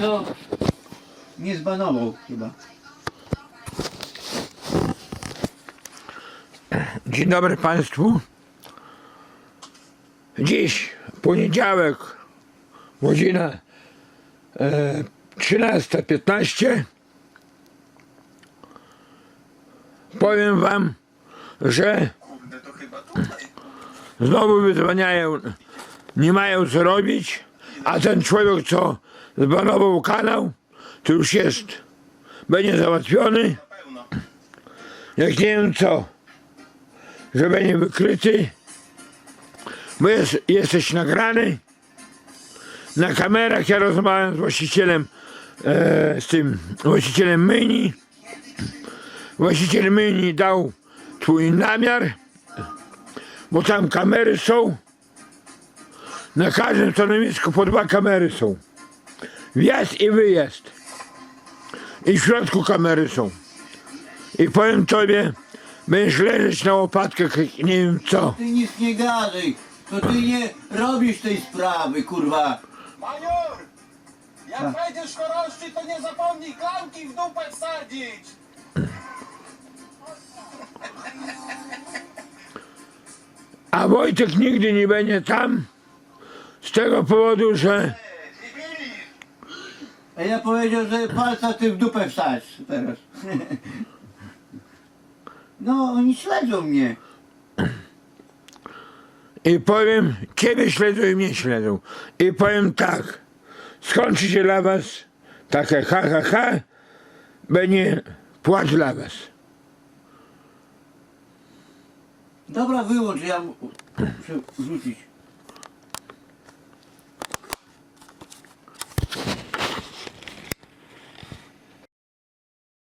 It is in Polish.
to nie zbanował chyba. Dzień dobry Państwu. Dziś poniedziałek, godzina e, 13.15. Powiem Wam, że znowu wyzwaniają, nie mają co robić, a ten człowiek, co zbanował kanał, to już jest, będzie załatwiony. Jak nie wiem co że będzie wykryty, bo jest, jesteś nagrany na kamerach. Ja rozmawiam z właścicielem, e, z tym właścicielem myni. Właściciel myni dał twój namiar, bo tam kamery są. Na każdym stanowisku po dwa kamery są. Wjazd i wyjazd. I w środku kamery są. I powiem tobie, będziesz leżeć na łopatkach, nie wiem co. Ty nic nie gadaj, to ty nie robisz tej sprawy, kurwa. Major! Jak Tak. wejdziesz choroszczy, to nie zapomnij klamki w dupę wsadzić! A Wojtek nigdy nie będzie tam z tego powodu, że A ja powiedział, że palca ty w dupę wsadź teraz. No, oni śledzą mnie. i powiem, ciebie śledzą i mnie śledzą. I powiem tak, skończy się dla was takie ha ha ha, będzie płacz dla was. Dobra, wyłącz, ja mu- muszę rzucić.